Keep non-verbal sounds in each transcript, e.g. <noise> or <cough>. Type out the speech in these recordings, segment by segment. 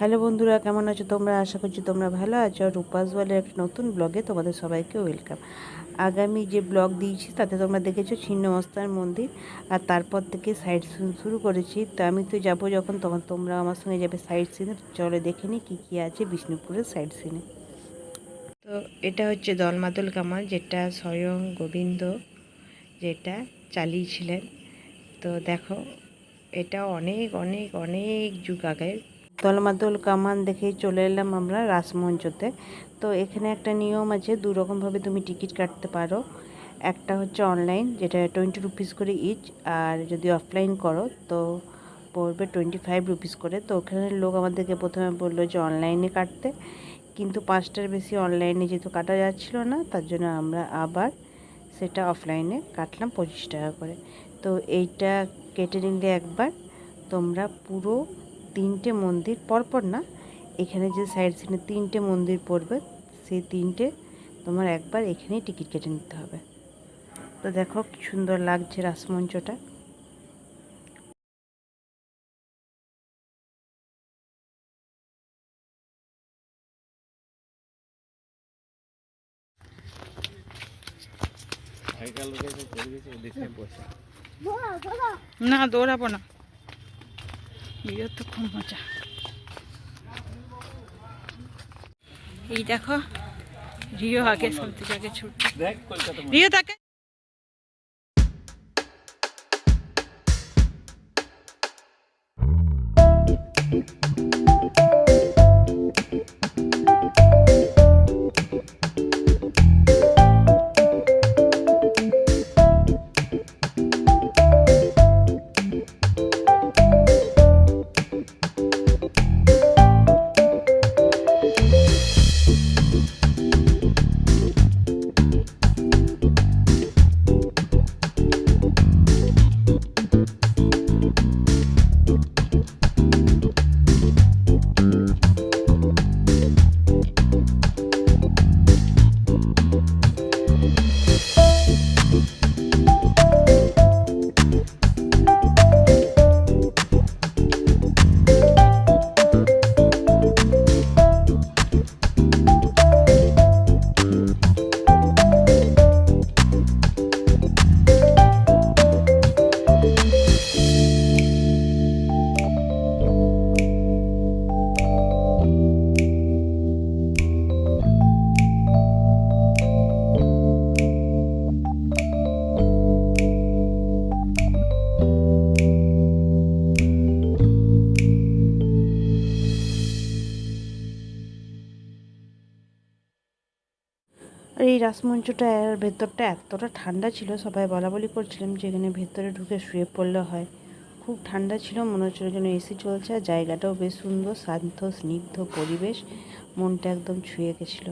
Hello বন্ধুরা, কেমন আছো তোমরা? আশা করছি তোমরা ভালো আছো। আর বলে একটা নতুন ব্লগে তোমাদের সবাইকে ওয়েলকাম। আগামী যে ব্লগ দিয়েছি, তাতে তোমরা দেখেছ ছিন্নমস্তার মন্দির। আর তারপর থেকে সাইড সিন শুরু করেছি। তো আমি তো যাব যখন, তখন তোমরা আমার সঙ্গে যাবে সাইড সিনে চলে দেখে নিই কী কী আছে বিষ্ণুপুরের সাইড সিনে তো এটা হচ্ছে দলমাদল কামাল, যেটা স্বয়ং গোবিন্দ যেটা চালিয়েছিলেন। তো দেখো, এটা অনেক অনেক অনেক যুগ আগের। দলমাদল কামান দেখেই চলে এলাম আমরা রাসমঞ্চতে। তো এখানে একটা নিয়ম আছে দু রকমভাবে তুমি টিকিট কাটতে পারো। একটা হচ্ছে অনলাইন যেটা টোয়েন্টি রুপিস করে ইচ আর যদি অফলাইন করো, তো পড়বে টোয়েন্টি ফাইভ রুপিস করে। তো ওখানের লোক আমাদেরকে প্রথমে বলল যে অনলাইনে কাটতে, কিন্তু পাঁচটার বেশি অনলাইনে যেহেতু কাটা যাচ্ছিল না, তার জন্য আমরা আবার সেটা অফলাইনে কাটলাম পঁচিশ টাকা করে। তো এইটা কেটে নিলে একবার তোমরা পুরো তিনটে মন্দির পরপর না এখানে যে সাইড সিনে তিনটে মন্দির পড়বে সেই তিনটে তোমার একবার এখানেই টিকিট কেটে নিতে হবে। তো দেখো কি সুন্দর লাগছে রাসমঞ্চটা। না দৌড়াবো না। বিয়ের তো খুব মজা। এই দেখো রিও আগে সব থেকে আগে ছুটছে। রিও তাকে Thank এই রাসমঞ্চটা, এর ভেতরটা এতটা ঠান্ডা ছিল, সবাই বলা বলি করছিলাম যে এখানে ভেতরে ঢুকে শুয়ে পড়লে হয়। খুব ঠান্ডা ছিল, মনে হচ্ছিল যেন এসি চলছে, আর জায়গাটাও বেশ সুন্দর, শান্ত, স্নিগ্ধ পরিবেশ, মনটা একদম ছুঁয়ে গেছিল।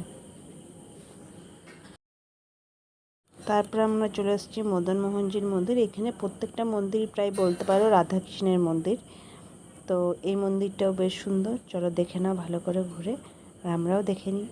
তারপর আমরা চলে এসেছি মদন মোহনজির মন্দির। এখানে প্রত্যেকটা মন্দির প্রায় বলতে পারো রাধাকৃষ্ণের মন্দির। তো এই মন্দিরটাও বেশ সুন্দর, চলো দেখে নাও ভালো করে ঘুরে, আর আমরাও দেখে নিই।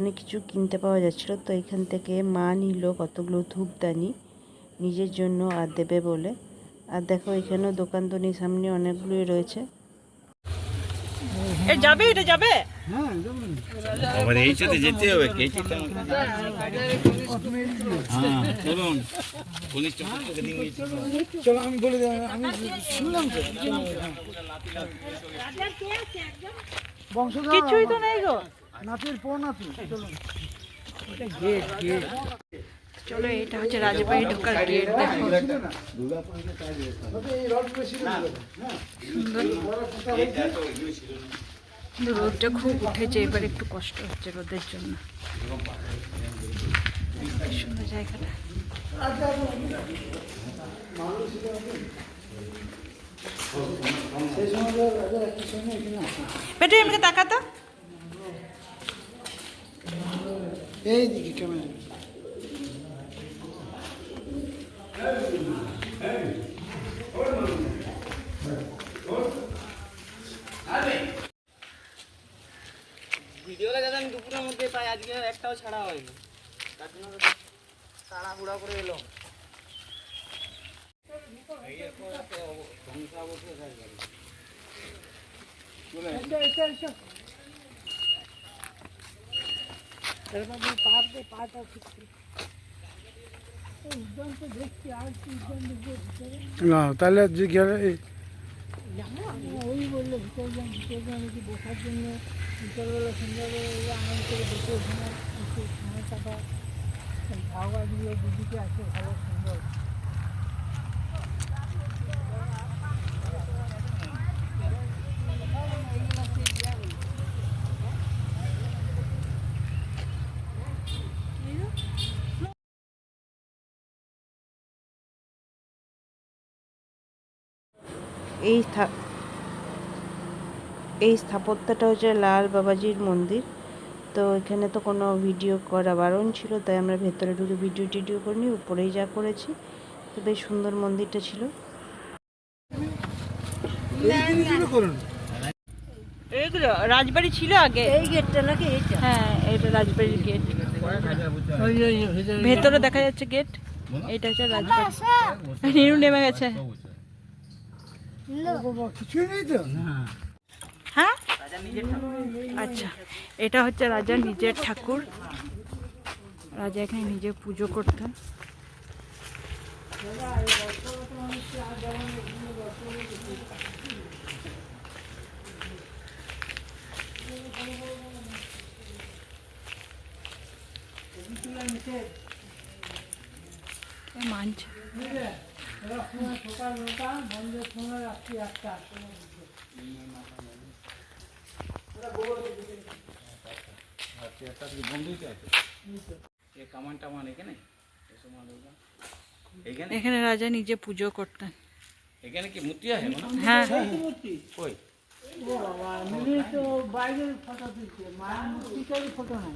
অনেক কিছু কিনতে পাওয়া যাচ্ছিল। তো এখান থেকে মা নিল কতগুলো ধূপদানি নিজের জন্য আর দেবে বলে। আর দেখো এখানেও দোকান দোকানদনির সামনে অনেকগুলোই রয়েছে। এ যাবে? এটা যাবে? আবার এই সাথে যেতে হবে কে কি হ্যাঁ চলুন পুলিশ চলো আমি বলে দিই আমি শুনলাম তো। বংশধর কিছুই তো নেই গো। নাতির পর নাতি চলো এটা গেট গেট চলো এটা হচ্ছে রাজবাড়ি ঢোকার গেট দেখো। কিন্তু রোদটা খুব উঠেছে এবার একটু কষ্ট হচ্ছে রোদের জন্য। সুন্দর জায়গাটা। পেটে এমনি তাকাতো। এই দিকে ক্যামেরা আমি দুপুরের মধ্যে পাই আজকে একটাও ছাড়া হয়নি। তার জন্য তাড়াহুড়া করে এলো। না তাহলে যে গেলে এই এই স্থা- এই এই স্থাপত্যটা হচ্ছে লাল বাবাজির মন্দির। তো এখানে তো কোনো ভিডিও করা বারণ ছিল তাই আমরা ভেতরে ঢুকে ভিডিও টিডিও করিনি উপরেই যা করেছি। তো বেশ সুন্দর মন্দিরটা ছিল। এইগুলো রাজবাড়ি ছিল আগে? এই গেটটা নাকি হ্যাঁ এটা রাজবাড়ির গেট ভেতরে দেখা যাচ্ছে গেট এটা হচ্ছে রাজবাড়ি। নিরু নেমে গেছে। কিছুই নেই তো? হ্যাঁ? আচ্ছা এটা হচ্ছে রাজা নিজের ঠাকুর। রাজা এখানে নিজে পুজো করতেন। মানছে এ কামান টামান এখানে এসব মাল ওগুলো। এখানে এখানে রাজা নিজে পুজো করতেন এখানে কি মূর্তি আছে হয়? হ্যাঁ কই ও এইখানে সেই হ্যাঁ। ইয়ে গা, মা পুজো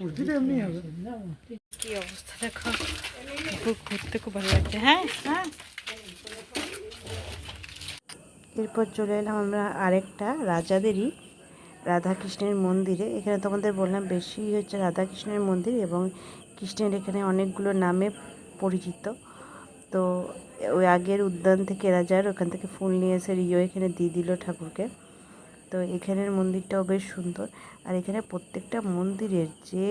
মূর্তিটা এমনি হবে। কি অবস্থা দেখো। ঘুরতে খুব ভালো লাগছে হ্যাঁ? হ্যাঁ। এরপর চলে এলাম আমরা আরেকটা রাজাদেরই রাধাকৃষ্ণের মন্দিরে। এখানে তোমাদের বললাম বেশি হচ্ছে রাধাকৃষ্ণের মন্দির এবং কৃষ্ণের এখানে অনেকগুলো নামে পরিচিত। তো ওই আগের উদ্যান থেকে এরা রাজার ওখান থেকে ফুল নিয়ে এসে রিও এখানে দিয়ে দিল ঠাকুরকে। তো এখানের মন্দিরটাও বেশ সুন্দর। আর এখানে প্রত্যেকটা মন্দিরের যে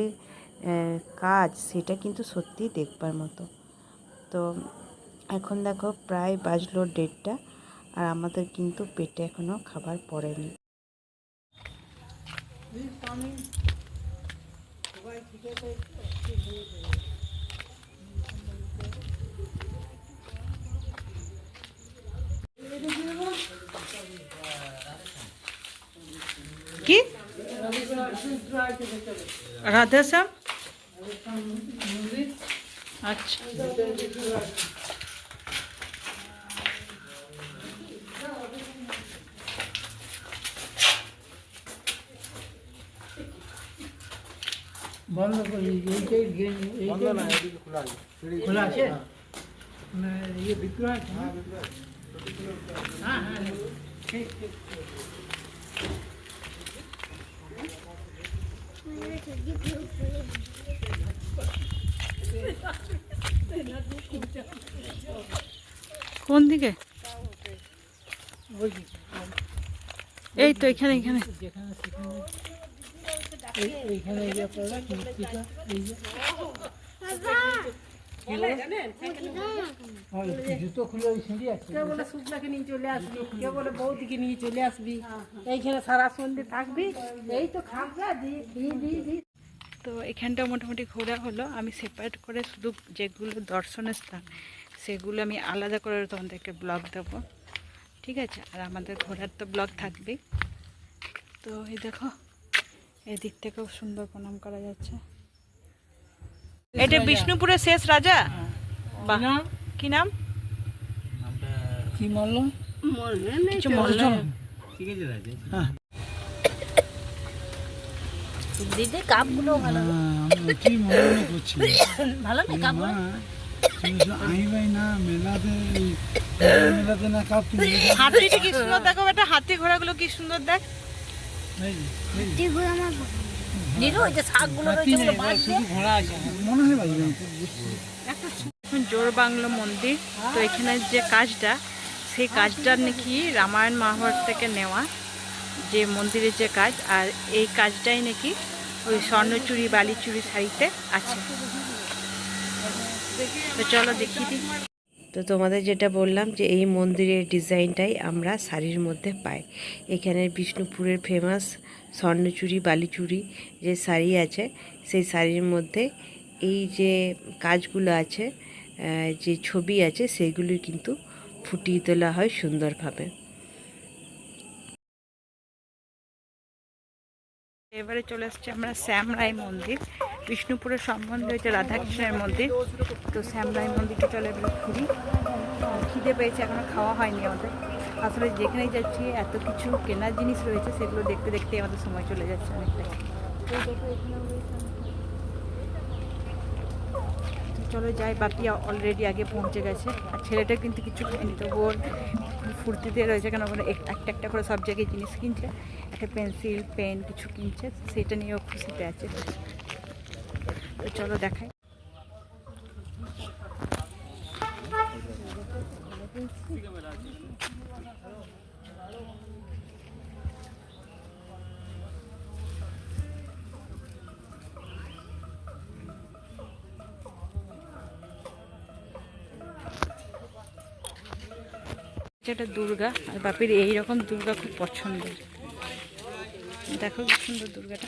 কাজ সেটা কিন্তু সত্যিই দেখবার মতো। তো এখন দেখো প্রায় বাজলো ডেটটা আর আমাদের কিন্তু পেটে এখনও খাবার পড়েনি। রাধেশ্যাম আচ্ছা বন্ধ করি এইটাই গে- এইটাই খোলা আছে না, ইয়ে বিক্রয় আছে না? হ্যাঁ হ্যাঁ ঠিক ঠিক কোন দিকে? এই তো এখানে এখানে যেখানে সেখানে এই- এইখানে এই যে আপনারা মূর্তিটা এই যে হ্যাঁ, এই জুতো খুলে ওই সিঁড়ি আছে। কে বলে শুক্লাকে নিয়ে চলে আসবি কে বলে বৌদিকে নিয়ে চলে আসবি এইখানে সারা সন্ধে থাকবি এই তো দি তো এখানটা মোটামুটি ঘোরা হলো। আমি সেপারেট করে শুধু যেগুলো দর্শনের স্থান সেগুলো আমি আলাদা করে তোমাদেরকে ব্লগ দেবো। ঠিক আছে? আর আমাদের ঘোরার তো ব্লগ থাকবেই। তো এই দেখো এদিক থেকেও সুন্দর প্রণাম করা যাচ্ছে। এটা বিষ্ণুপুরের শেষ রাজা? বাহ। কি নাম? কি কিছু দিদি কাপগুলো ভালো কি মনে করছি? <coughs> ভালো না হাতিটা সুন্দর দেখো হাতি ঘোড়াগুলো কি সুন্দর দেখ। ঘোড়া মনে হয় জোর বাংলো মন্দির। তো এখানে যে কাজটা সেই কাজটার নাকি রামায়ণ মহাভারত থেকে নেওয়া যে মন্দিরের যে কাজ আর এই কাজটাই নাকি ওই স্বর্ণচুরি বালিচুরি শাড়িতে আছে। তো চলো দেখিয়ে দিই তো তোমাদের যেটা বললাম যে এই মন্দিরের ডিজাইনটাই আমরা শাড়ির মধ্যে পাই। এখানে বিষ্ণুপুরের ফেমাস স্বর্ণচুরি, বালিচুরি যে শাড়ি আছে, সেই শাড়ির মধ্যে এই যে কাজগুলো আছে যে ছবি আছে সেগুলি কিন্তু ফুটিয়ে তোলা হয় সুন্দরভাবে। এবারে চলে আসছে আমরা শ্যামরাই মন্দির, বিষ্ণুপুরের সম্বন্ধে হচ্ছে রাধাকৃষ্ণের মন্দির। তো শ্যামরাই মন্দিরটা চলে এবারে ঘুরি। খিদে পেয়েছে, এখনও খাওয়া হয়নি আমাদের। আসলে যেখানেই যাচ্ছি, এত কিছু কেনার জিনিস রয়েছে, সেগুলো দেখতে দেখতে আমাদের সময় চলে যাচ্ছে অনেকটাই। তো চলো যাই বাপি অলরেডি আগে পৌঁছে গেছে। আর ছেলেটা কিন্তু কিছু খায়নি, তো ওর ফুর্তিতে রয়েছে কেন ওখানে একটা একটা করে সব জায়গায় জিনিস কিনছে, একটা পেন্সিল, পেন কিছু কিনছে, সেটা নিয়েও খুশিতে আছে। তো চলো দেখাই। এটা দুর্গা, আর বাপির এইরকম দুর্গা খুব পছন্দের। দেখো কি সুন্দর দুর্গাটা।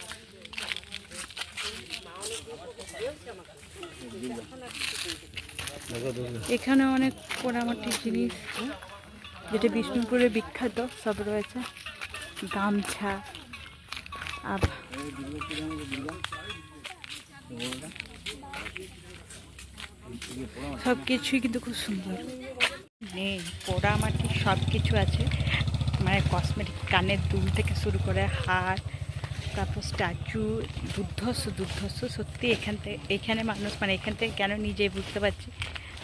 এখানে অনেক পোড়ামাটির জিনিস, যেটা বিষ্ণুপুরে বিখ্যাত, সব রয়েছে। গামছা সব কিছুই কিন্তু খুব সুন্দর। নেই পোড়ামাটি সব কিছু আছে। মানে কসমেটিক কানের দুল থেকে শুরু করে হার, তারপর স্ট্যাচু, দুর্ধর্ষ দুর্ধর্ষ। সত্যি এখান থেকে, এখানে মানুষ মানে এখান থেকে কেন নিজেই বুঝতে পারছি?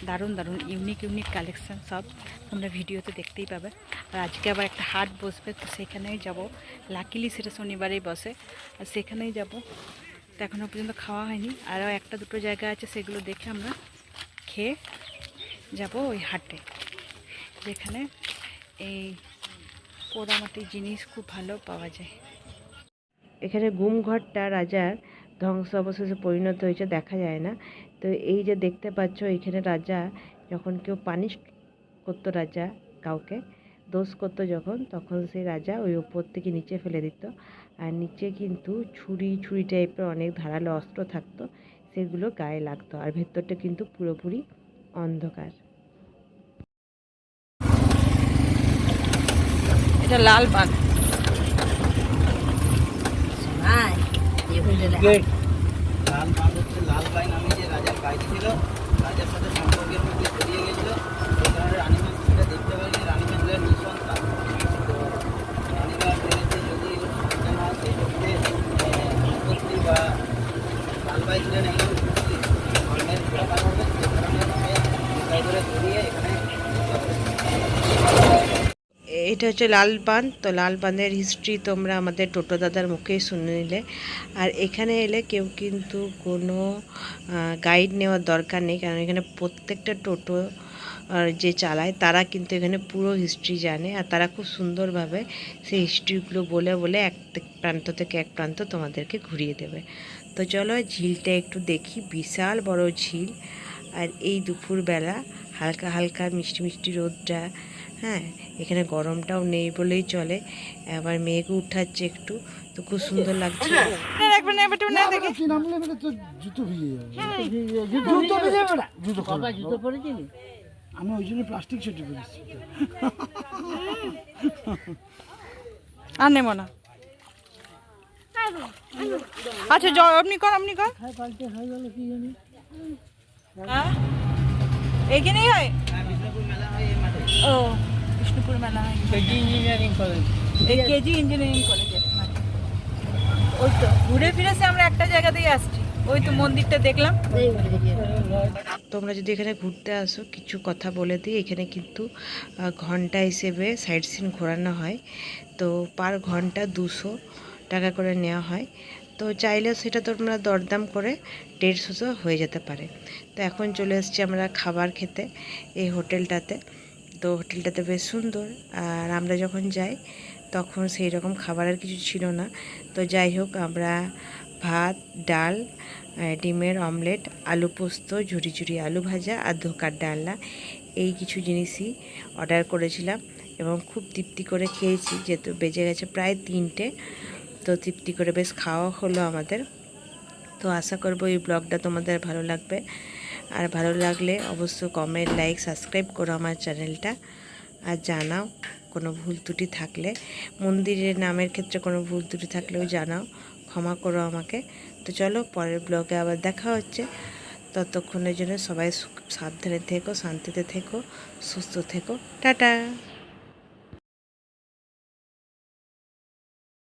দারুণ দারুণ ইউনিক ইউনিক কালেকশান সব তোমরা ভিডিওতে দেখতেই পাবে। আর আজকে আবার একটা হাট বসবে, তো সেখানেই যাব। লাকিলি সেটা শনিবারেই বসে। আর সেখানেই যাব। তো এখনও পর্যন্ত খাওয়া হয়নি। আরও একটা দুটো জায়গা আছে, সেগুলো দেখে আমরা খেয়ে যাব ওই হাটে। যেখানে এই পোড়ামাটির জিনিস খুব ভালো পাওয়া যায়। এখানে গুমঘরটা রাজার ধ্বংস অবশেষে পরিণত হয়েছে, দেখা যায় না। তো এই যে দেখতে পাচ্ছ, এখানে রাজা যখন কেউ পানিশ করতো রাজা কাউকে, দোষ করতো যখন, তখন সেই রাজা ওই ওপর থেকে নিচে ফেলে দিত। আর নিচে কিন্তু ছুরি ছুরি টাইপের অনেক ধারালো অস্ত্র থাকতো, সেগুলো গায়ে লাগতো। আর ভেতরটা কিন্তু পুরোপুরি অন্ধকার। এটা লাল বাগ গেট লাল বাঘ হচ্ছে লাল নামে যে রাজার বাইক ছিল রাজার সাথে সম্পর্কের মধ্যে জড়িয়ে গেছিল সেই কারণে রানীমা সেটা দেখতে রানীমা ছিলেন নিঃসন্তান। তো রানীমা যদি ওর সন্তান হয় সেই ক্ষেত্রে সম্পত্তি বা ছিলেন একদম ধর্মের ঘোরা পার হবে সেই কারণে তাকে করে ধরিয়ে এটা হচ্ছে লাল পান তো লাল পানের হিস্ট্রি তোমরা আমাদের টোটো দাদার মুখেই শুনে নিলে। আর এখানে এলে কেউ কিন্তু কোনো গাইড নেওয়ার দরকার নেই। কারণ এখানে প্রত্যেকটা টোটো যে চালায়, তারা কিন্তু এখানে পুরো হিস্ট্রি জানে। আর তারা খুব সুন্দরভাবে সেই হিস্ট্রিগুলো বলে বলে এক প্রান্ত থেকে এক প্রান্ত তোমাদেরকে ঘুরিয়ে দেবে। তো চলো ঝিলটা একটু দেখি। বিশাল বড় ঝিল। আর এই দুপুরবেলা হালকা হালকা মিষ্টি মিষ্টি রোদটা হ্যাঁ এখানে গরমটাও নেই বলেই চলে। আবার মেয়েকে উঠাচ্ছে একটু তো খুব সুন্দর লাগছে। আমি ওই জন্য প্লাস্টিক ছুটি করেছি আর নেব না। আচ্ছা আপনি কর আপনি কর। হ্যাঁ হয়ে জানি। হ্যাঁ। এইখানেই হয়? বিষ্ণুপুর মেলা এই মাঠে। ও। বিষ্ণুপুর মেলা হয় কেজি ইঞ্জিনিয়ারিং কলেজ এই কেজি ইঞ্জিনিয়ারিং কলেজে ওই তো ঘুরে ফিরে সে আমরা একটা জায়গাতেই আসছি। ওই তো মন্দিরটা দেখলাম। তোমরা যদি এখানে ঘুরতে আসো কিছু কথা বলে দিই। এখানে কিন্তু ঘণ্টা হিসেবে সাইড সিন ঘোরানো হয়। তো পার ঘণ্টা দুশো টাকা করে নেওয়া হয়। তো চাইলে সেটা তোমরা দরদাম করে দেড়শোশো হয়ে যেতে পারে। তো এখন চলে এসেছি আমরা খাবার খেতে এই হোটেলটাতে। তো হোটেলটাতে বেশ সুন্দর। আর আমরা যখন যাই, তখন সেই রকম খাবার আর কিছু ছিল না। তো যাই হোক, আমরা ভাত, ডাল ডিমের অমলেট, আলু পোস্ত, ঝুরি ঝুরি আলু ভাজা আর ধোকার ডালনা এই কিছু জিনিসই অর্ডার করেছিলাম এবং খুব তৃপ্তি করে খেয়েছি। যেহেতু বেজে গেছে প্রায় তিনটে, তো তৃপ্তি করে বেশ খাওয়া হলো আমাদের। তো আশা করব এই ব্লগটা তোমাদের ভালো লাগবে। আর ভালো লাগলে অবশ্যই কমেন্ট লাইক সাবস্ক্রাইব করো আমার চ্যানেলটা। আর জানাও, কোনো ভুল ত্রুটি থাকলে। মন্দিরের নামের ক্ষেত্রে কোনো ভুল ত্রুটি থাকলেও জানাও, ক্ষমা করো আমাকে। তো চলো, পরের ব্লগে আবার দেখা হচ্ছে। ততক্ষণের জন্য সবাই সাবধানে থেকো, শান্তিতে থেকো, সুস্থ থেকো। টাটা!